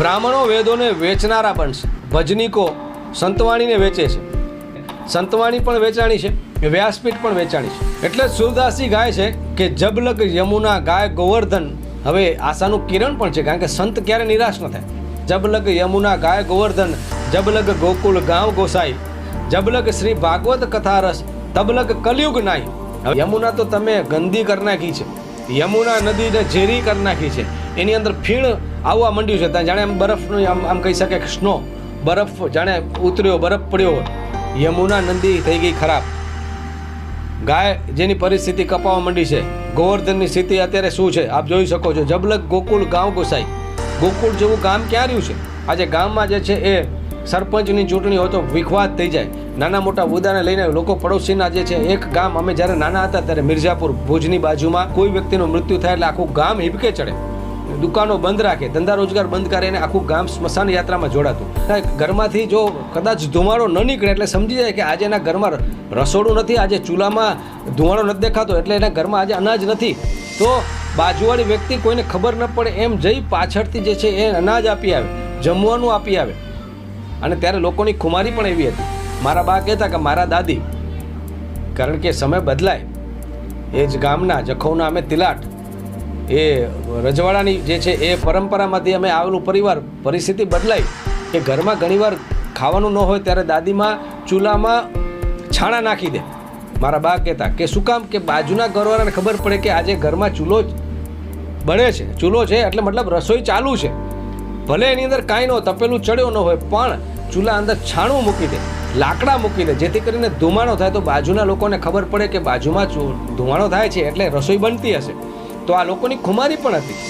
બ્રાહ્મણો વેદોને વેચનારા બનશે ભજનીકો સંતવાણીને વેચે છે. સંતવાણી પણ વેચાણી છે વ્યાસપીઠ પણ વેચાણી છે. એટલે સુરદાસી ગાય છે કે જબલક યમુના ગાય ગોવર્ધન. હવે આશાનું કિરણ પણ છે કારણ કે સંત ક્યારે નિરાશ ન થાય. જબલક યમુના ગાય ગોવર્ધન જબલક ગોકુલ ગાંવ ગોસાઈ જબલક શ્રી ભાગવત કથારસ તબલક કલયુગ નાય યમુના તો તમે ગંદી કરી નાખી છે. યમુના નદીને ઝેરી કરી નાખી છે. એની અંદર ફીણ આવવા માંડ્યું છે. ત્યાં જાણે આમ બરફનું આમ આમ કહી શકાય કે સ્નો બરફ જાણે ઉતર્યો, બરફ પડ્યો. યમુના નદી થઈ ગઈ ખરાબ. ગાય જેની પરિસ્થિતિ કપાવા માંડી છે. ગોવર્ધનની સ્થિતિ અત્યારે શું છે? આપ જોઈ શકો છો. જબલક ગોકુળ ગાંવ ગોસાઈ. ગોકુળ જેવું ગામ ક્યાં રહ્યું છે? આજે ગામમાં જે છે એ સરપંચની ચૂંટણી હોય તો વિખવાદ થઈ જાય. નાના મોટા મુદ્દાને લઈને લોકો પડોશીના જે છે એક ગામ, અમે જ્યારે નાના હતા ત્યારે મિર્ઝાપુર ભુજની બાજુમાં કોઈ વ્યક્તિનું મૃત્યુ થાય એટલે આખું ગામ હિબકે ચડે. દુકાનો બંધ રાખે, ધંધા રોજગાર બંધ કરે અને આખું ગામ સ્મશાન યાત્રામાં જોડાતું. ઘરમાંથી જો કદાચ ધુમાડો ન નીકળે એટલે સમજી જાય કે આજે એના ઘરમાં રસોડું નથી, આજે ચૂલામાં ધુમાડો નથી દેખાતો એટલે એના ઘરમાં આજે અનાજ નથી. તો બાજુવાળી વ્યક્તિ કોઈને ખબર ન પડે, એમ જઈ પાછળથી જે છે એ અનાજ આપી આવે, જમવાનું આપી આવે. અને ત્યારે લોકોની ખુમારી પણ એવી હતી. મારા બા કહેતા કે મારા દાદી, કારણ કે સમય બદલાય, એ જ ગામના જખૌના અમે તિલાટ એ રજવાડાની જે છે એ પરંપરામાંથી અમે આવેલું પરિવાર, પરિસ્થિતિ બદલાઈ કે ઘરમાં ઘણીવાર ખાવાનું ન હોય ત્યારે દાદીમાં ચૂલામાં છાણા નાખી દે. મારા બા કહેતા કે શું કામ? કે બાજુના ઘરવાળાને ખબર પડે કે આજે ઘરમાં ચૂલો જ બને છે. ચૂલો છે એટલે મતલબ રસોઈ ચાલુ છે. ભલે એની અંદર કાંઈ ન તપેલું ચડ્યો ન હોય, પણ ચૂલા અંદર છાણું મૂકી દે, લાકડા મૂકી દે. જેથી કરીને ધુમાડો થાય તો બાજુના લોકોને ખબર પડે કે બાજુમાં ધુમાડો થાય છે એટલે રસોઈ બનતી હશે. તો આ લોકોની ખુમારી પણ હતી.